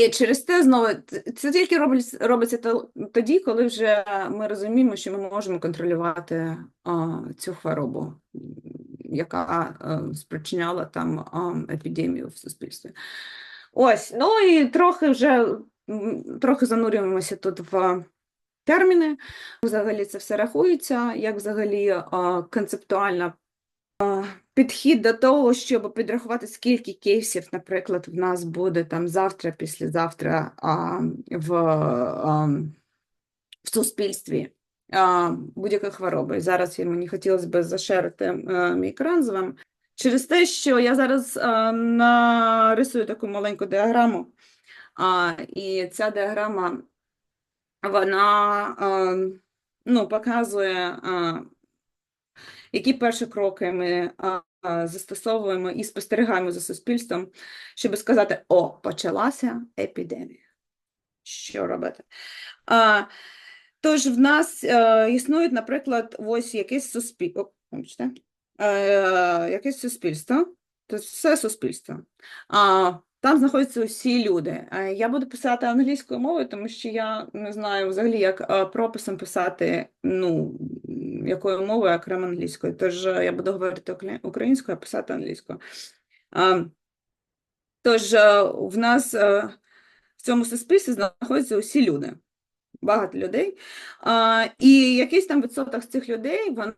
І через те знову це тільки робиться, робиться тоді, коли вже ми розуміємо, що ми можемо контролювати а, цю хворобу, яка а, спричиняла там а, епідемію в суспільстві. Ось, ну і трохи вже трохи занурюємося тут в терміни. Взагалі це все рахується, як взагалі а, концептуально а, підхід до того, щоб підрахувати, скільки кейсів, наприклад, в нас буде там завтра, післязавтра а, в, а, в суспільстві будь-якої хвороби. Зараз мені хотілося б зашерити е, мій екран з вами. Через те, що я зараз а, нарисую таку маленьку діаграму, а, і ця діаграма вона а, ну, показує, а, які перші кроки ми застосовуємо і спостерігаємо за суспільством, щоб сказати: о, почалася епідемія. Що робити? А, тож в нас е, існують, наприклад, ось якесь суспільство. Е, якесь суспільство. Тобто все суспільство. А, там знаходяться усі люди. Е, Я буду писати англійською мовою, тому що я не знаю взагалі, як е, прописом писати, ну, якою мовою, окремо англійською. Тож е, я буду говорити українською, а писати англійською. Тож в нас в цьому суспільстві знаходяться усі люди, багато людей. І якийсь там відсоток з цих людей вони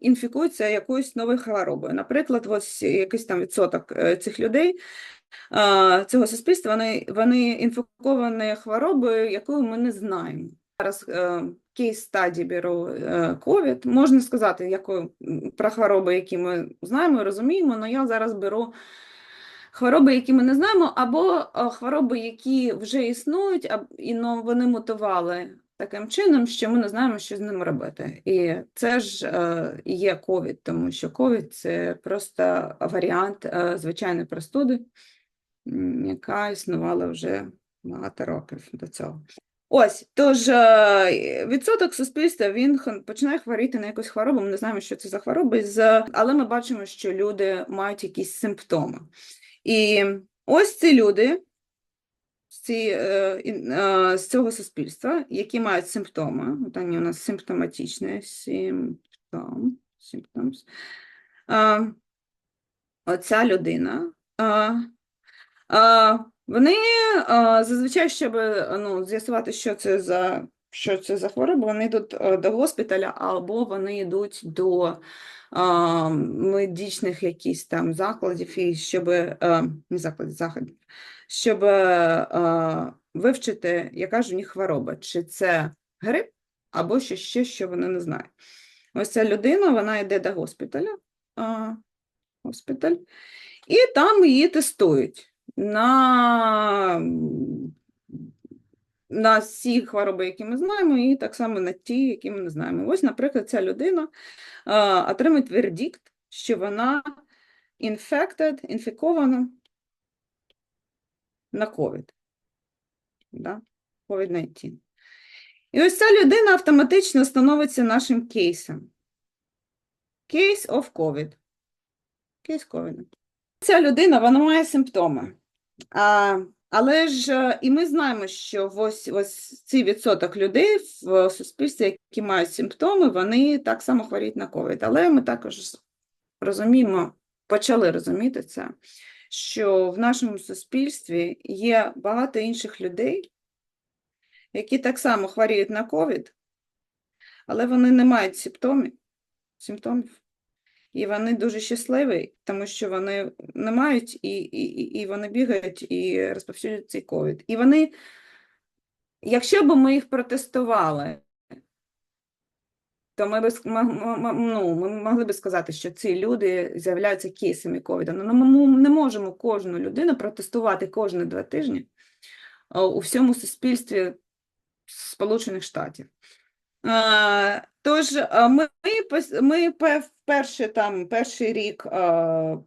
інфікуються якоюсь новою хворобою. Наприклад, ось якийсь там відсоток е, цих людей цього суспільства, вони, вони інфіковані хворобою, яку ми не знаємо. Зараз е, кейс стадії беру е, COVID. Можна сказати, яку, про хвороби, які ми знаємо розуміємо, але я зараз беру хвороби, які ми не знаємо, або е, хвороби, які вже існують, і вони мутували таким чином, що ми не знаємо, що з ними робити. І це ж е, є COVID, тому що COVID – це просто варіант е, звичайної простуди, яка існувала вже багато років до цього. Ось, тож е, відсоток суспільства він починає хворіти на якусь хворобу. Ми не знаємо, що це за хвороба, але ми бачимо, що люди мають якісь симптоми. І ось ці люди ці, е, е, з цього суспільства, які мають симптоми, от вони у нас симптоматичні, симптом, symptoms, е, оця людина, вони зазвичай, щоб ну, з'ясувати, що це за, що це за хвороба, вони йдуть до госпіталя або вони йдуть до медичних якісь там закладів, і щоб, не закладів, заходів, щоб е, вивчити, яка ж у них хвороба, чи це грип, або ще, ще що вони не знають. Ось ця людина, вона йде до госпіталя, госпіталь, і там її тестують на, на всі хвороби, які ми знаємо, і так само на ті, які ми не знаємо. Ось, наприклад, ця людина а, отримує вердикт, що вона infected, інфікована на COVID. Да? COVID-19. І ось ця людина автоматично становиться нашим кейсом. Case of COVID. Кейс COVID. Ця людина, вона має симптоми. А, але ж е, і ми знаємо, що ось, ось цей відсоток людей в суспільстві, які мають симптоми, вони так само хворіють на COVID. Але ми також розуміємо, почали розуміти це, що в нашому суспільстві є багато інших людей, які так само хворіють на COVID, але вони не мають симптомів, симптомів. І вони дуже щасливі, тому що вони не мають, і, і- і вони бігають і розповсюджують цей ковід. І вони, якщо б ми їх протестували, то ми б ну, ми могли б сказати, що ці люди з'являються кейсами ковіду. Ну, ми не можемо кожну людину протестувати кожні два тижні у всьому суспільстві Сполучених Штатів. Тож ми, ми перший, там, перший рік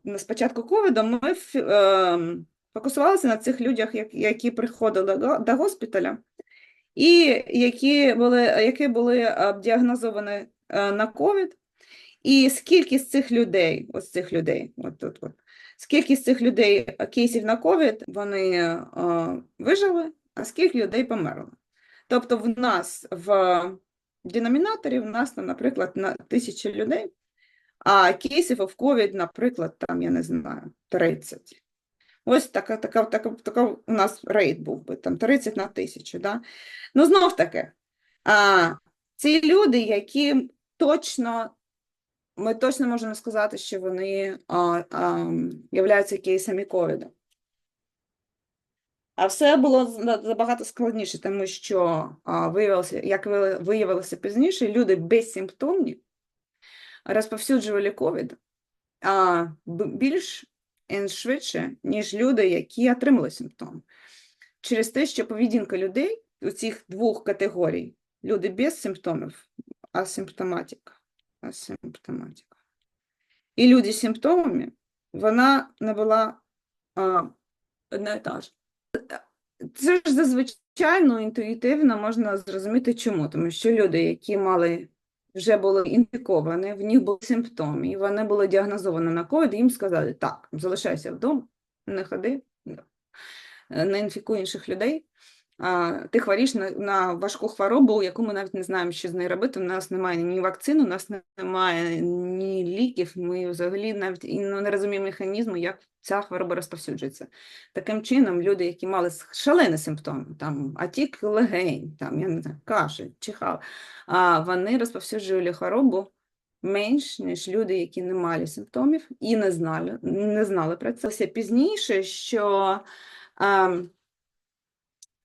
на спочатку ковіду ми ем, фокусувалися на цих людях, які приходили до госпіталя, і які були, які були діагнозовані на ковід. І скільки з цих людей, ось цих людей, от тут, от, скільки з цих людей е, кейсів на ковід вони е, вижили, а скільки людей померло. Тобто в нас в деномінаторі в нас, наприклад, на тисячі людей, а кейсів в ковід, наприклад, там, я не знаю, 30. Ось така, така, така, така у нас рейд був би, там 30 на тисячу. Да? Ну, знов таки, а, ці люди, які точно, ми точно можемо сказати, що вони а, а, являються кейсами ковіду. А все було забагато складніше, тому що а, виявилося, як виявилося пізніше, люди безсимптомні розповсюджували ковід а, більш швидше, ніж люди, які отримали симптоми. Через те, що поведінка людей у цих двох категорій люди без симптомів, асимптоматика, асимптоматика. І люди з симптомами, вона не була а, одна та ж. Це ж зазвичай ну, інтуїтивно можна зрозуміти чому, тому що люди, які мали вже були інфіковані, в них були симптоми, і вони були діагнозовані на ковід, їм сказали, так, залишайся вдома, не ходи, не інфікуй інших людей. Ти хворіш на, на важку хворобу, яку ми навіть не знаємо, що з нею робити. У нас немає ні вакцин, у нас немає ні ліків. Ми взагалі навіть і ну, не розуміємо механізму, як ця хвороба розповсюджується. Таким чином, люди, які мали шалені симптоми, там атік легень, там я не знаю, кашель, чихав, а вони розповсюджували хворобу менш, ніж люди, які не мали симптомів і не знали, не знали про це. Все пізніше, що а,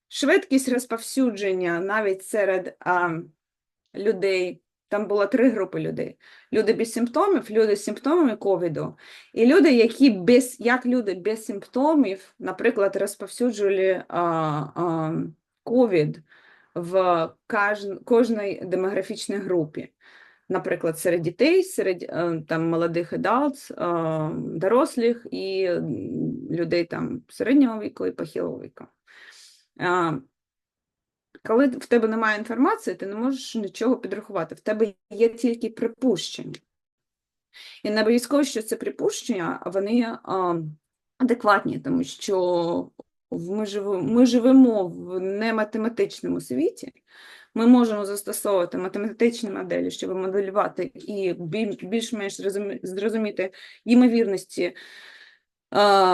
швидкість розповсюдження навіть серед а, людей, там було три групи людей: люди без симптомів, люди з симптомами ковіду, і люди, які без як люди без симптомів, наприклад, розповсюджували ковід в кож, кожній демографічній групі. Наприклад, серед дітей, серед е, там молодих adults, е, дорослих і людей там середнього віку і похилого віку. Коли в тебе немає інформації, ти не можеш нічого підрахувати. В тебе є тільки припущення. І не обов'язково, що це припущення, вони адекватні, тому що ми живемо, ми живемо в нематематичному світі. Ми можемо застосовувати математичні моделі, щоб моделювати і більш-менш зрозуміти ймовірності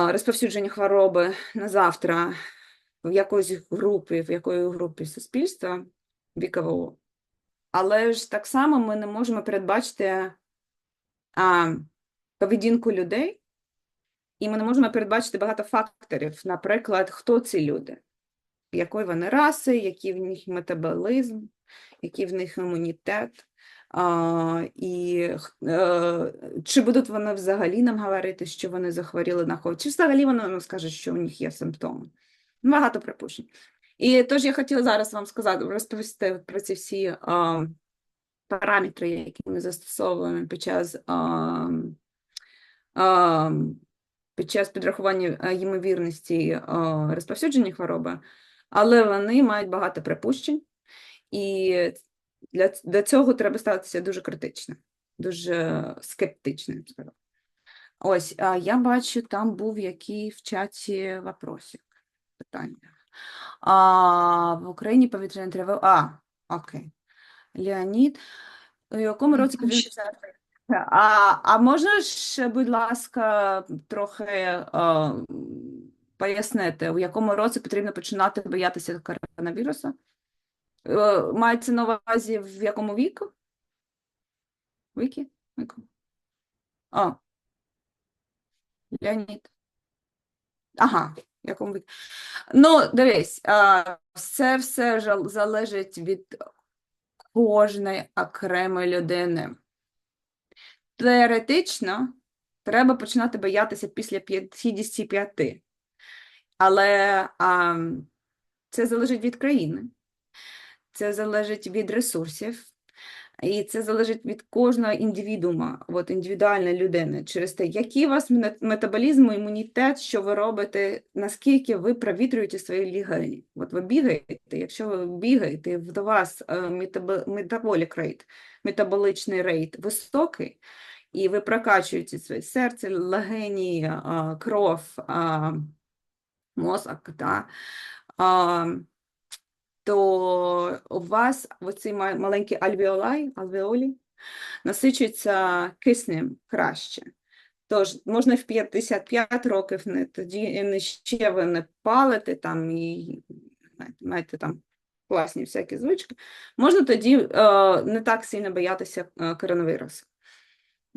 розповсюдження хвороби на завтра в якоїсь групі, в якої групі суспільства вікового. Але ж так само ми не можемо передбачити а, поведінку людей, і ми не можемо передбачити багато факторів. Наприклад, хто ці люди, якої вони раси, який в них метаболізм, який в них імунітет. А, і х- е, чи будуть вони взагалі нам говорити, що вони захворіли на COVID, чи взагалі вони нам скажуть, що у них є симптоми. Багато припущень. І тож я хотіла зараз вам сказати, розповісти про ці всі а, параметри, які ми застосовуємо під час, а, а, під час підрахування ймовірності а, розповсюдження хвороби, але вони мають багато припущень, і для, до цього треба ставитися дуже критично, дуже скептично, я б сказала. Ось, я бачу, там був який в чаті вопросик, питання. А, в Україні повітряна тривога. А, окей. Леонід, у якому році повітряна? А, а можна ж, будь ласка, трохи а, пояснити, у якому році потрібно починати боятися коронавірусу? Е, Мається на увазі в якому віку? Віки? Віку? А. Леонід. Ага, якому віку. Ну, дивись, все жал- залежить від кожної окремої людини. Теоретично треба починати боятися після 55. Але а, це залежить від країни, це залежить від ресурсів, і це залежить від кожного індивідуума, от індивідуальної людини, через те, який у вас мет- метаболізм, імунітет, що ви робите, наскільки ви провітрюєте свої легені. От ви бігаєте, якщо ви бігаєте, до вас е, метабо- metabolic rate, метаболичний рейт високий, і ви прокачуєте своє серце, легені, кров, мозок, да, а, то у вас оці ма- маленькі альвеолай, альвеолі насичуються киснем краще. Тож можна в 55 років не тоді не ще ви не палите там і маєте там класні всякі звички. Можна тоді е, не так сильно боятися е, коронавірусу.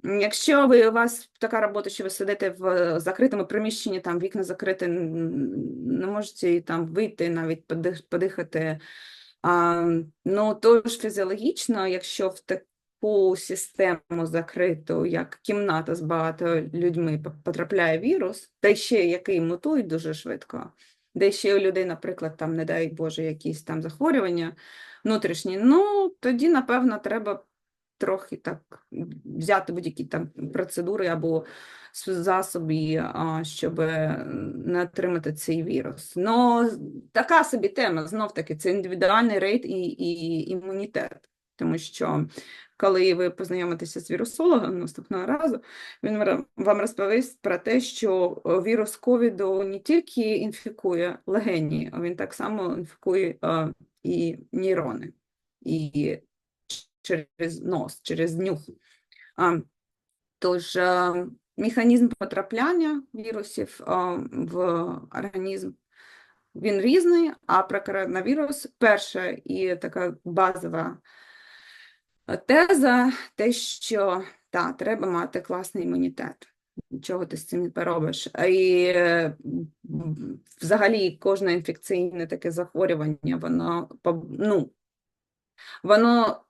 Якщо ви у вас така робота, що ви сидите в е, закритому приміщенні, там вікна закриті, не можете там вийти, навіть подих- подихати. А, ну, тож фізіологічно, якщо в таку систему закриту, як кімната з багато людьми потрапляє вірус, та ще який мутує дуже швидко, де ще у людей, наприклад, там, не дай Боже, якісь там захворювання внутрішні, ну тоді, напевно, треба трохи так взяти будь-які там процедури або засоби, щоб е, не отримати цей вірус. Ну, така собі тема, знов таки, це індивідуальний рейд і, і імунітет. Тому що коли ви познайомитеся з вірусологом наступного разу, він вам розповість про те, що е, вірус ковіду не тільки інфікує легені, а він так само інфікує е, і нейрони, і через нос, через нюх. Тож е, механізм потрапляння вірусів е, в організм він різний, а про коронавірус перша і така базова теза, те, що та, треба мати класний імунітет. Нічого ти з цим не поробиш. І е, взагалі кожне інфекційне таке захворювання, воно ну, воно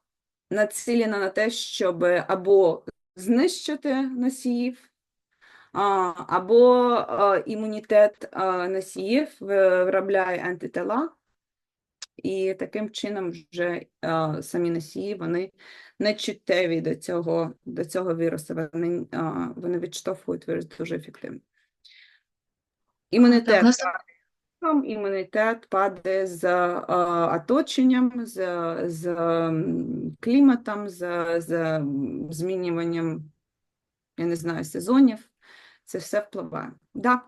націлено на те, щоб або знищити носіїв, або імунітет носіїв виробляє антитела, і таким чином вже самі носії вони не чуттєві до цього, до цього вірусу, вони, вони відштовхують вірус дуже ефективно. Імунітет нас там імунітет падає з а, оточенням, з, з кліматом, з, з змінюванням, я не знаю, сезонів. Це все впливає. Да.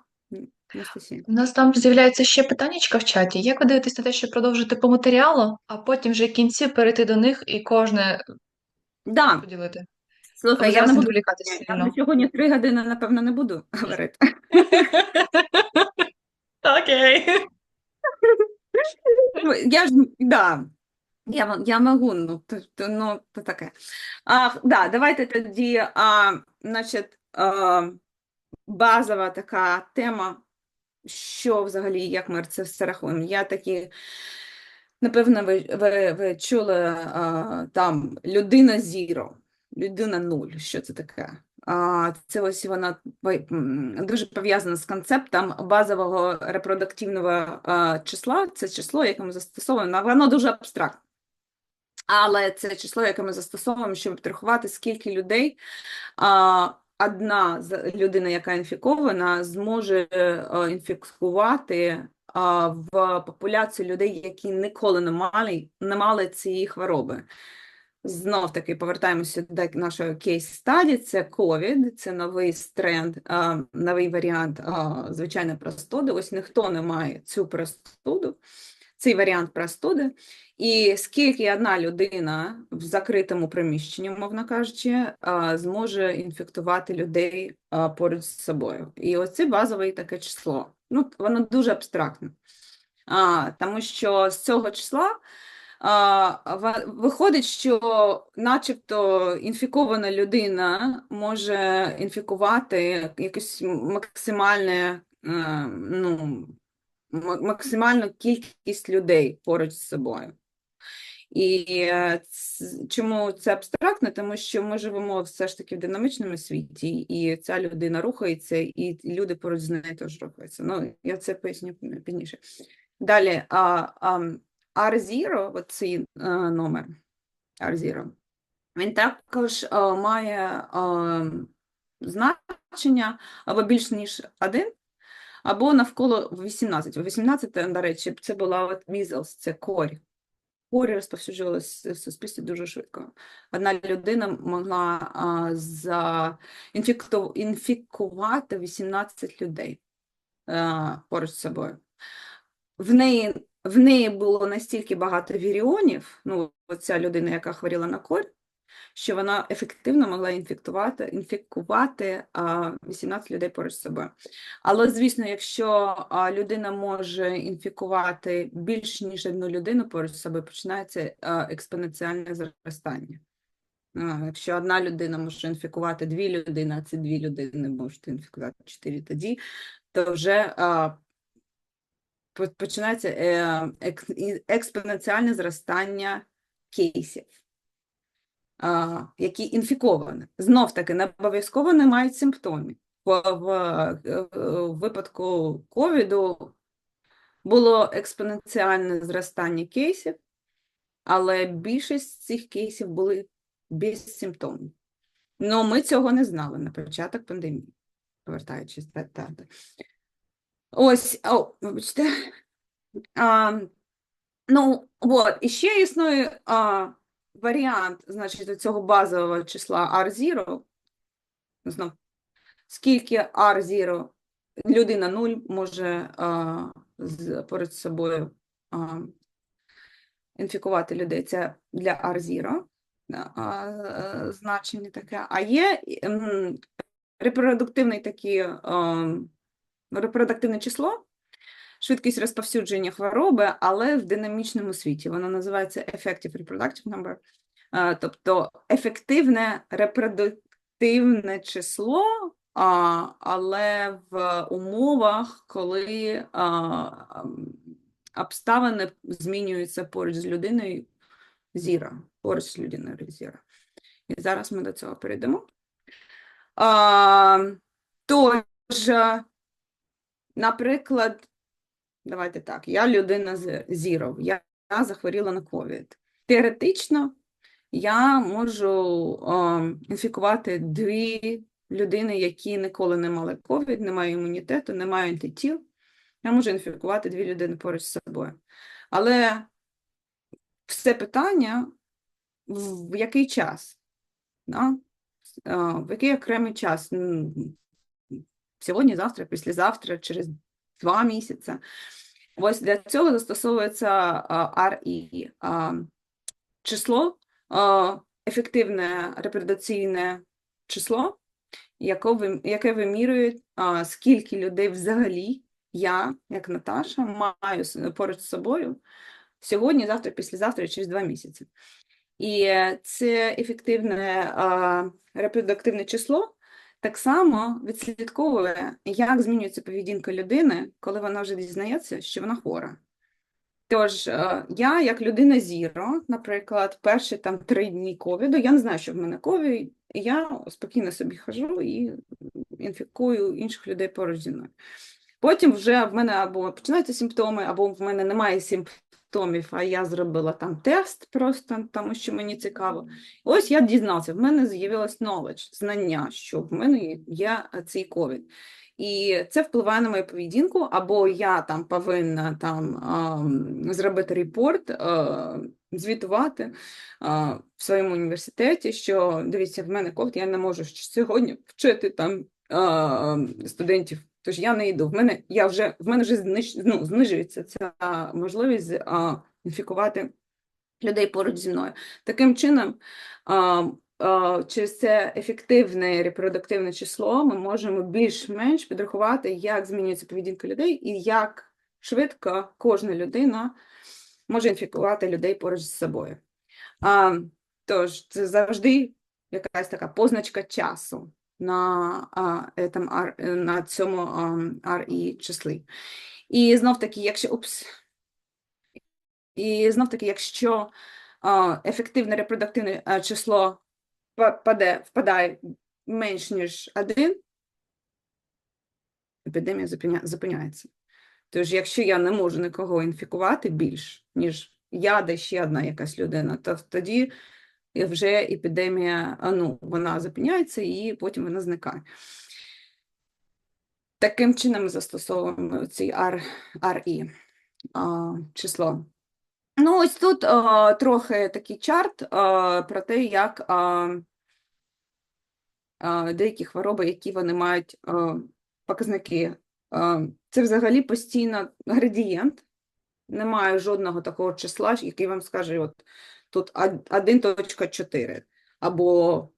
У нас там з'являється ще питаннячка в чаті. Як ви дивитесь на те, щоб продовжити по матеріалу, а потім вже в кінці перейти до них і кожне Да, поділити? слухай, я не буду, відволікатися я сьогодні три години, напевно, не буду говорити. Окей. Я ж, да, я, я можу, ну, то, то, ну, то таке. А, да, давайте тоді, а, значить, а, базова така тема, що взагалі, як ми це все рахуємо. Я такі, напевно, ви, ви, ви чули а, там людина зіро, людина нуль, що це таке? Це ось вона дуже пов'язана з концептом базового репродуктивного числа. Це число, яке ми застосовуємо, воно дуже абстрактне. Але це число, яке ми застосовуємо, щоб підрахувати, скільки людей одна людина, яка інфікована, зможе е, інфікувати в популяцію людей, які ніколи не мали, не мали цієї хвороби. Знов таки повертаємося до нашого кейс-стаді. Це COVID, це новий тренд, новий варіант а, звичайної простуди. Ось ніхто не має цю простуду, цей варіант простуди. І скільки одна людина в закритому приміщенні, мовно кажучи, зможе інфектувати людей поруч з собою. І ось це базове таке число. Ну, воно дуже абстрактне. Тому що з цього числа виходить, що начебто інфікована людина може інфікувати якусь максимальне, е, ну, максимальну кількість людей поруч з собою. І е, чому це абстрактно? Тому що ми живемо все ж таки в динамічному світі, і ця людина рухається, і люди поруч з нею теж рухаються. Ну, я це поясню пізніше. Далі, а, а, R0, оцей е, номер R0, він також е, має е, значення або більш ніж один, або навколо 18. 18, до речі, це була measles, це корь. хворі розповсюджувалися в суспільстві дуже швидко. Одна людина могла а, заінфікто- інфікувати 18 людей а, поруч з собою. В неї, в неї було настільки багато віріонів, ну, ця людина, яка хворіла на корь, що вона ефективно могла інфікувати а, 18 людей поруч з собою. Але, звісно, якщо людина може інфікувати більш ніж одну людину поруч з собою, починається експоненціальне зростання. Якщо одна людина може інфікувати дві людини, а ці дві людини можуть інфікувати чотири тоді, то вже починається е, експоненціальне зростання кейсів які інфіковані. Знов таки, не обов'язково не мають симптомів. Е, в випадку ковіду було експоненціальне зростання кейсів, але більшість цих кейсів були без симптомів. Ну, ми цього не знали на початок пандемії, повертаючись до. Ось, о, вибачте. А, ну, от, і ще існує а, варіант, значить, цього базового числа R0. Знов, скільки R0 людина 0 може а, з, перед собою а, інфікувати людей. Це для R0 а, значення таке. А є м, репродуктивний такий, а, репродуктивне число, швидкість розповсюдження хвороби, але в динамічному світі. Воно називається Effective Reproductive Number. Тобто ефективне репродуктивне число, але в умовах, коли обставини змінюються поруч з людиною зіра, поруч з людиною зіра. І зараз ми до цього перейдемо. Тож, наприклад, давайте так, я людина зіров, я, захворіла на ковід. Теоретично я можу а, інфікувати дві людини, які ніколи не мали ковід, не мають імунітету, не мають антитіл. Я можу інфікувати дві людини поруч з собою. Але все питання, в який час? Да? В який окремий час? Сьогодні, завтра, післязавтра, через два місяці. Ось для цього застосовується RE. Число, ефективне репродукційне число, яке ви- яке вимірює, скільки людей взагалі я, як Наташа, маю поруч з собою сьогодні, завтра, післязавтра, через два місяці. І е, це ефективне репродуктивне число так само відслідковує, як змінюється поведінка людини, коли вона вже дізнається, що вона хвора. Тож, е, я, як людина зіро, наприклад, перші там три дні ковіду, я не знаю, що в мене ковід, я спокійно собі хожу і інфікую інших людей поруч зі мною. Потім вже в мене або починаються симптоми, або в мене немає симптомів, а я зробила там тест просто, тому що мені цікаво. Ось я дізнався, в мене з'явилось knowledge, знання, що в мене є е, цей ковід. І це впливає на мою поведінку, або я там повинна там зробити репорт, звітувати в своєму університеті, що дивіться, в мене ковід, я не можу сьогодні вчити там студентів. Тож я не йду. В мене я вже в мене вже зниж, ну, знижується ця можливість інфікувати людей поруч зі мною. Таким чином, а, а, через це ефективне репродуктивне число ми можемо більш-менш підрахувати, як змінюється поведінка людей і як швидко кожна людина може інфікувати людей поруч з собою. А, тож, це завжди якась така позначка часу на, а, етам ар- на цьому RE числі. І знов таки, якщо упс, і знов таки, якщо ефективне репродуктивне число паде, впадає менш ніж один, епідемія зупиняється. Тож, якщо я не можу нікого інфікувати більш, ніж я, де ще одна якась людина, то тоді вже епідемія, а, ну, вона зупиняється і потім вона зникає. Таким чином ми застосовуємо цей R, RE а, число. Ну, ось тут е, трохи такий чарт е, про те, як е, е, деякі хвороби, які вони мають е, показники. Е, це взагалі постійно градієнт. Немає жодного такого числа, який вам скаже, от тут 1.4 або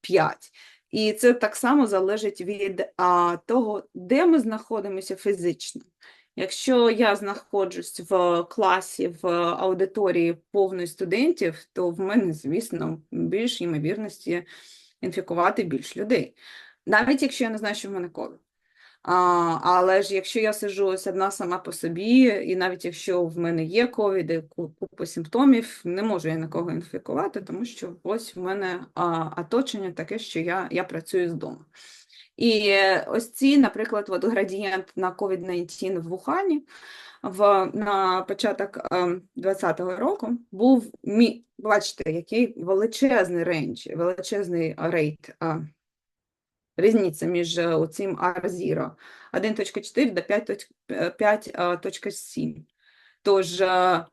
5. І це так само залежить від а, того, де ми знаходимося фізично. Якщо я знаходжусь в класі, в аудиторії повної студентів, то в мене, звісно, більш ймовірності інфікувати більш людей. Навіть якщо я не знаю, що в мене ковід. А, але ж якщо я сиджу ось одна сама по собі, і навіть якщо в мене є ковід, і ку- купа симптомів, не можу я нікого інфікувати, тому що ось в мене а, оточення таке, що я, я працюю з дому. І ось ці, наприклад, от градієнт на COVID-19 в Вухані в, на початок 2020 року був, бачите, який величезний рейндж, величезний рейт, а, різниця між е, оцим R0 1.4 до 5.7. Тож е,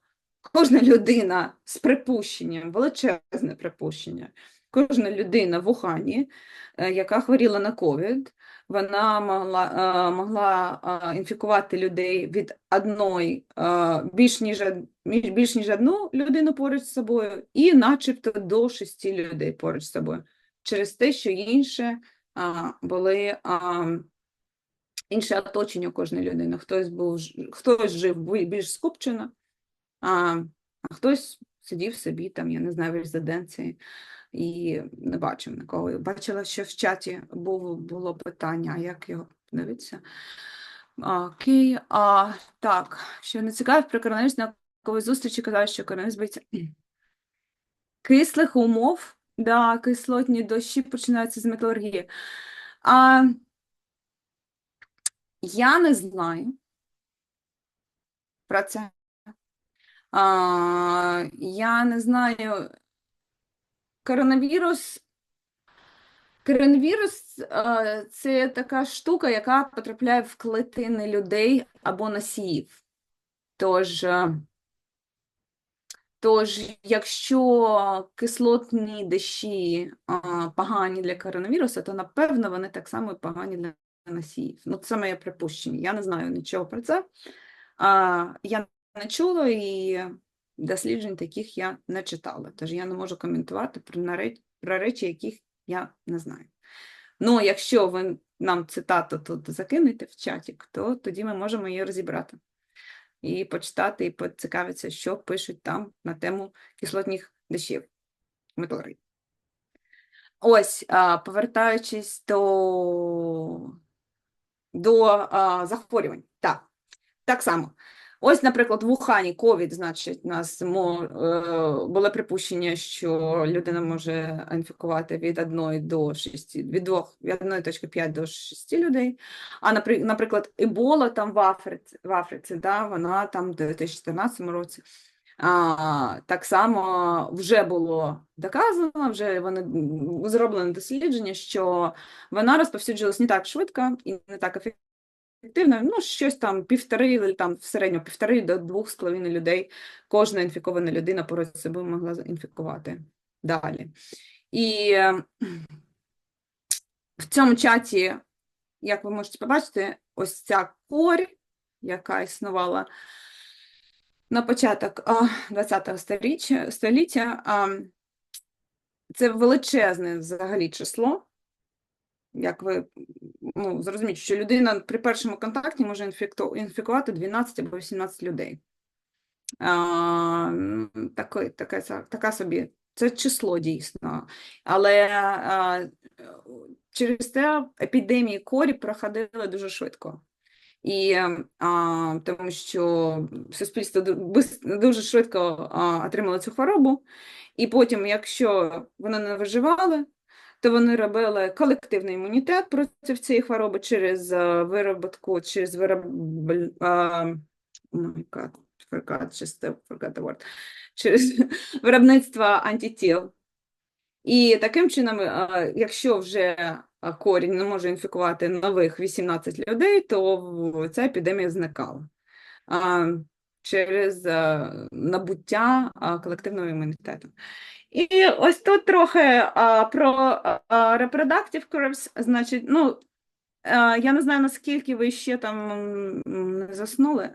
кожна людина з припущенням, величезне припущення, кожна людина в Ухані, е, яка хворіла на ковід, вона могла, е, могла е, інфікувати людей від одної е, більш ніж, більш ніж одну людину поруч з собою, і начебто до шести людей поруч з собою, через те, що інше були інше оточення кожної людини. Хтось був хтось жив більш скупчено, а, хтось сидів собі там, я не знаю, в резиденції і не бачив нікого. Бачила, що в чаті був, було питання, як його подивитися. А, Окей, а, так, що не цікавить про коронавірус зустрічі казали, що коронавірус боїться кислих умов, да, кислотні дощі починаються з металургії. А, я не знаю про це. А, я не знаю. Коронавірус. Коронавірус це така штука, яка потрапляє в клітини людей або носіїв. Тож, тож, якщо кислотні дощі а, погані для коронавірусу, то напевно вони так само погані для носіїв. Ну, це моє припущення. Я не знаю нічого про це. А, я не чула і досліджень таких я не читала. Тож я не можу коментувати про, речі, яких я не знаю. Ну, якщо ви нам цитату тут закинете в чатик, то тоді ми можемо її розібрати і почитати, і поцікавитися, що пишуть там на тему кислотних дощів метеорит. Ось, повертаючись до, до захворювань. Так, так само. Ось, наприклад, в Ухані ковід, значить, нас е, було припущення, що людина може інфікувати від 1 до 6, від 2, від 1.5 до 6 людей. А, напри- наприклад, Ебола там в Африці, в Африці да, вона там в 2014 році. А, так само вже було доказано, вже вони зроблено дослідження, що вона розповсюджувалась не так швидко і не так ефективно. Ну, щось там півтори, там в середньому півтори до двох з половиною людей кожна інфікована людина поруч собою могла інфікувати далі. І е, в цьому чаті, як ви можете побачити, ось ця корь, яка існувала на початок ХХ століття це величезне взагалі число. Як ви ну, зрозумієте, що людина при першому контакті може інфікувати 12 або 18 людей. А, таке, таке, така собі, це число дійсно. Але а, через те епідемії корі проходили дуже швидко. І а, тому що суспільство ду- дуже швидко а, отримало цю хворобу, і потім, якщо вони не виживали, то вони робили колективний імунітет проти цієї хвороби через е, вироботку, через вироб... oh через виробництво антитіл. І таким чином, е, якщо вже е, корінь не може інфікувати нових 18 людей, то ця епідемія зникала. Через набуття колективного імунітету. І ось тут трохи а, про а, reproductive curves, значить, ну, я не знаю, наскільки ви ще там не заснули.